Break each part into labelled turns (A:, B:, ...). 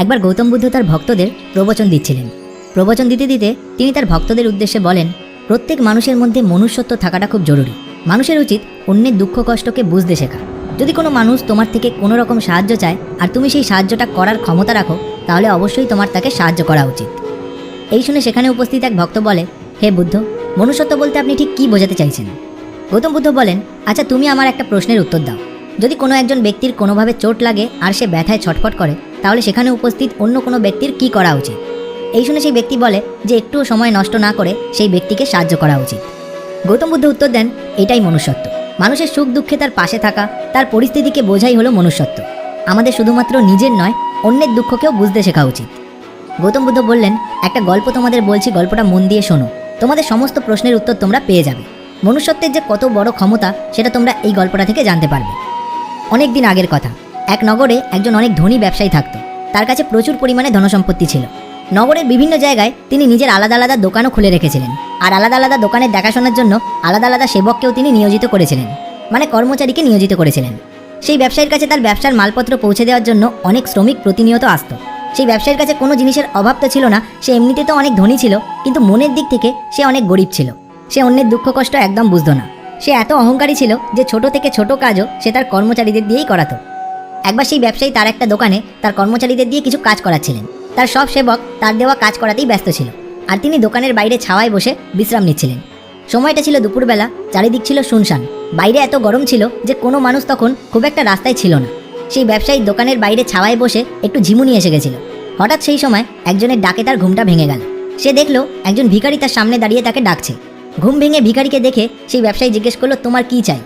A: একবার গৌতম বুদ্ধ তার ভক্তদের প্রবচন দিচ্ছিলেন। প্রবচন দিতে দিতে তিনি তার ভক্তদের উদ্দেশ্যে বলেন, প্রত্যেক মানুষের মধ্যে মনুষ্যত্ব থাকাটা খুব জরুরি। মানুষের উচিত অন্যের দুঃখ কষ্টকে বুঝতে শেখা। যদি কোনো মানুষ তোমার থেকে কোনো রকম সাহায্য চায় আর তুমি সেই সাহায্যটা করার ক্ষমতা রাখো, তাহলে অবশ্যই তোমার তাকে সাহায্য করা উচিত। এই শুনে সেখানে উপস্থিত এক ভক্ত বলে, হে বুদ্ধ, মনুষ্যত্ব বলতে আপনি ঠিক কী বোঝাতে চাইছেন? গৌতম বুদ্ধ বলেন আচ্ছা তুমি আমার একটা প্রশ্নের উত্তর দাও। যদি কোনো একজন ব্যক্তির কোনোভাবে চোট লাগে আর সে ব্যথায় ছটফট করে তাহলে সেখানে উপস্থিত অন্য কোনো ব্যক্তির কি করা উচিত? এই শুনে সেই ব্যক্তি বলে যে একটুও সময় নষ্ট না করে সেই ব্যক্তিকে সাহায্য করা উচিত। গৌতম বুদ্ধ উত্তর দেন, এটাই মনুষ্যত্ব। মানুষের সুখ দুঃখে তার পাশে থাকা, তার পরিস্থিতিকে বোঝাই হলো মনুষ্যত্ব। আমাদের শুধুমাত্র নিজের নয়, অন্যের দুঃখকেও বুঝতে শেখা উচিত। গৌতম বুদ্ধ বললেন, একটা গল্প তোমাদের বলছি, গল্পটা মন দিয়ে শোনো। তোমাদের সমস্ত প্রশ্নের উত্তর তোমরা পেয়ে যাবে। মনুষ্যত্বের যে কত বড় ক্ষমতা, সেটা তোমরা এই গল্পটা থেকে জানতে পারবে। অনেক দিন আগের কথা। এক নগরে একজন অনেক ধনী ব্যবসায়ী থাকতো। তার কাছে প্রচুর পরিমাণে ধনসম্পত্তি ছিল। নগরের বিভিন্ন জায়গায় তিনি নিজের আলাদা আলাদা দোকানও খুলে রেখেছিলেন। আর আলাদা আলাদা দোকানের দেখাশোনার জন্য আলাদা আলাদা সেবককেও তিনি নিয়োজিত করেছিলেন। মানে কর্মচারীকে নিয়োজিত করেছিলেন। সেই ব্যবসায়ীর কাছে তার ব্যবসার মালপত্র পৌঁছে দেওয়ার জন্য অনেক শ্রমিক প্রতিনিয়ত আসতো। সেই ব্যবসায়ীর কাছে কোনো জিনিসের অভাব তো ছিল না, সে এমনিতে তো অনেক ধনী ছিল, কিন্তু মনের দিক থেকে সে অনেক গরিব ছিল। সে অন্যের দুঃখ কষ্ট একদম বুঝতো না। সে এত অহংকারী ছিল যে ছোট থেকে ছোট কাজও সে তার কর্মচারীদের দিয়েই করাতো। একবার সেই ব্যবসায়ী তার একটা দোকানে তার কর্মচারীদের দিয়ে কিছু কাজ করাচ্ছিলেন। তার সব সেবক তার দেওয়া কাজ করাতেই ব্যস্ত ছিল। আর তিনি দোকানের বাইরে ছাওয়ায় বসে বিশ্রাম নিচ্ছিলেন। সময়টা ছিল দুপুরবেলা, চারিদিক ছিল শুনশান। বাইরে এত গরম ছিল যে কোনো মানুষ তখন খুব একটা রাস্তায় ছিল না। সেই ব্যবসায়ী দোকানের বাইরে ছাওয়ায় বসে একটু ঝিমুনি এসে গেছিল। হঠাৎ সেই সময় একজনের ডাকে তার ঘুমটা ভেঙে গেল। সে দেখল একজন ভিখারি তার সামনে দাঁড়িয়ে তাকে ডাকছে। ঘুম ভেঙে ভিখারিকে দেখে সেই ব্যবসায়ী জিজ্ঞেস করল, তোমার কি চাই?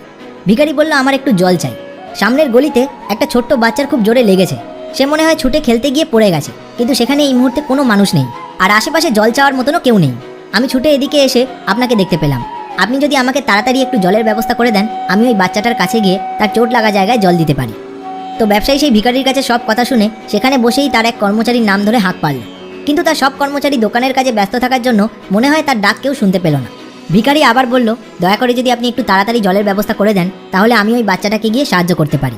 A: ভিখারি বলল, আমার একটু জল চাই। সামনের গলিতে একটা ছোট্ট বাচ্চার খুব জোরে লেগেছে। সে মনে হয় ছুটে খেলতে গিয়ে পড়ে গেছে, কিন্তু সেখানে এই মুহূর্তে কোনো মানুষ নেই। আর আশেপাশে জল চাওয়ার মতনও কেউ নেই। আমি ছুটে এদিকে এসে আপনাকে দেখতে পেলাম। আপনি যদি আমাকে তাড়াতাড়ি একটু জলের ব্যবস্থা করে দেন, আমি ওই বাচ্চাটার কাছে গিয়ে তার চোট লাগা জায়গায় জল দিতে পারি। তো ব্যবসায়ী সেই ভিখারির কাছে সব কথা শুনে সেখানে বসেই তার এক কর্মচারীর নাম ধরে হাঁক পারল কিন্তু তার সব কর্মচারী দোকানের কাজে ব্যস্ত থাকার জন্য মনে হয় তার ডাক কেউ শুনতে পেল না। ভিখারি আবার বলল, দয়া করে যদি আপনি একটু তাড়াতাড়ি জলের ব্যবস্থা করে দেন, তাহলে আমি ওই বাচ্চাটাকে গিয়ে সাহায্য করতে পারি।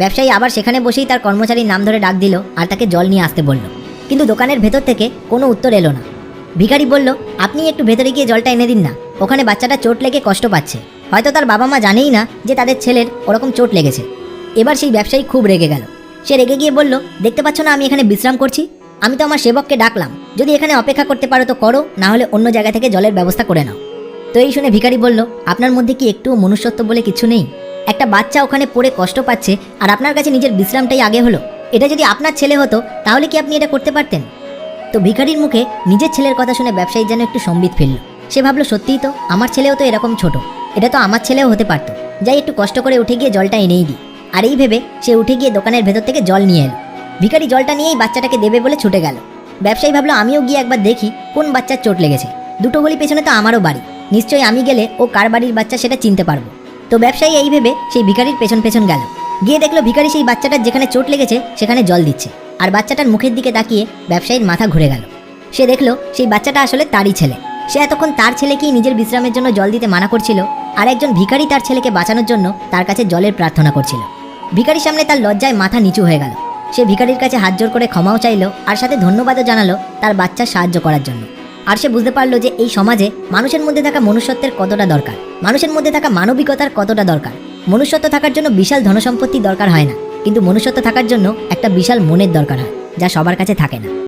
A: ব্যবসায়ী আবার সেখানে বসেই তার কর্মচারীর নাম ধরে ডাক দিল আর তাকে জল নিয়ে আসতে বলল। কিন্তু দোকানের ভেতর থেকে কোনো উত্তর এলো না। ভিখারি বলল, আপনি একটু ভেতরে গিয়ে জলটা এনে দিন না, ওখানে বাচ্চাটা চোট লেগে কষ্ট পাচ্ছে। হয়তো তার বাবা মা জানেই না যে তাদের ছেলের ওরকম চোট লেগেছে। এবার সেই ব্যবসায়ী খুব রেগে গেল। সে রেগে গিয়ে বলল, দেখতে পাচ্ছ না আমি এখানে বিশ্রাম করছি? আমি তো আমার সেবককে ডাকলাম। যদি এখানে অপেক্ষা করতে পারো তো করো, না হলে অন্য জায়গা থেকে জলের ব্যবস্থা করে নাও। তো এই শুনে ভিখারি বলল, আপনার মধ্যে কি একটুও মনুষ্যত্ব বলে কিছু নেই? একটা বাচ্চা ওখানে পড়ে কষ্ট পাচ্ছে আর আপনার কাছে নিজের বিশ্রামটাই আগে হলো। এটা যদি আপনার ছেলে হতো, তাহলে কি আপনি এটা করতে পারতেন? তো ভিখারির মুখে নিজের ছেলের কথা শুনে ব্যবসায়ী যেন একটু সম্বিত ফেলল সে ভাবলো, সত্যিই তো, আমার ছেলেও তো এরকম ছোট। এটা তো আমার ছেলেও হতে পারতো। যাই একটু কষ্ট করে উঠে গিয়ে জলটা এনেই দিই। আর এই ভেবে সে উঠে গিয়ে দোকানের ভেতর থেকে জল নিয়ে এলো। ভিখারি জলটা নিয়েই বাচ্চাটাকে দেবে বলে ছুটে গেল। ব্যবসায়ী ভাবলো, আমিও গিয়ে একবার দেখি কোন বাচ্চার চোট লেগেছে। দুটো গলি পেছনে তো আমারও বাড়ি। নিশ্চয়ই আমি গেলে ও কার বাড়ির বাচ্চা সেটা চিনতে পারব। তো ব্যবসায়ী এই ভেবে সেই ভিখারির পেছন পেছন গেল। গিয়ে দেখল ভিখারি সেই বাচ্চাটার যেখানে চোট লেগেছে সেখানে জল দিচ্ছে। আর বাচ্চাটার মুখের দিকে তাকিয়ে ব্যবসায়ীর মাথা ঘুরে গেল। সে দেখল সেই বাচ্চাটা আসলে তারই ছেলে। সে এতক্ষণ তার ছেলেকেই নিজের বিশ্রামের জন্য জল দিতে মানা করছিল আর একজন ভিখারি তার ছেলেকে বাঁচানোর জন্য তার কাছে জলের প্রার্থনা করছিল। ভিখারির সামনে তার লজ্জায় মাথা নিচু হয়ে গেল। সে ভিখারির কাছে হাত জোর করে ক্ষমাও চাইলো আর সাথে ধন্যবাদও জানালো তার বাচ্চা সাহায্য করার জন্য। আর সে বুঝতে পারল যে এই সমাজে মানুষের মধ্যে থাকা মনুষ্যত্বের কতটা দরকার। মানুষের মধ্যে থাকা মানবিকতার কতটা দরকার। মনুষ্যত্ব থাকার জন্য বিশাল ধনসম্পত্তি দরকার হয় না, কিন্তু মনুষ্যত্ব থাকার জন্য একটা বিশাল মনের দরকার হয়, যা সবার কাছে থাকে না।